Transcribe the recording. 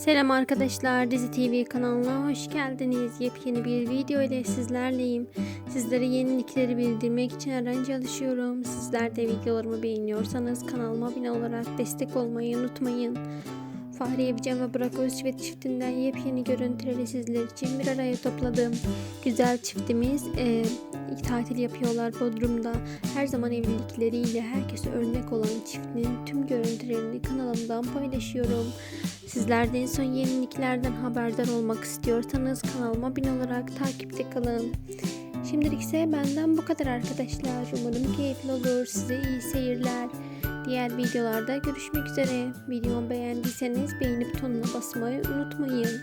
Selam arkadaşlar, Dizi TV kanalına hoş geldiniz. Yepyeni bir video ile sizlerleyim. Sizlere yenilikleri bildirmek için her an çalışıyorum. Sizler de videolarımı beğeniyorsanız kanalıma abone olarak destek olmayı unutmayın. Fahri Evcen ve Burak Özçivit çiftinden yepyeni görüntüleri sizler için bir araya topladım. Güzel çiftimiz e, tatil yapıyorlar Bodrum'da. Her zaman evlilikleriyle herkese örnek olan çiftin tüm görüntülerini kanalımdan paylaşıyorum. Sizler de en son yeniliklerden haberdar olmak istiyorsanız kanalıma abone olarak takipte kalın. Şimdilik ise benden bu kadar arkadaşlar. Umarım keyifli olur. Size iyi seyirler. Diğer videolarda görüşmek üzere. Videomu beğendiyseniz beğeni butonuna basmayı unutmayın.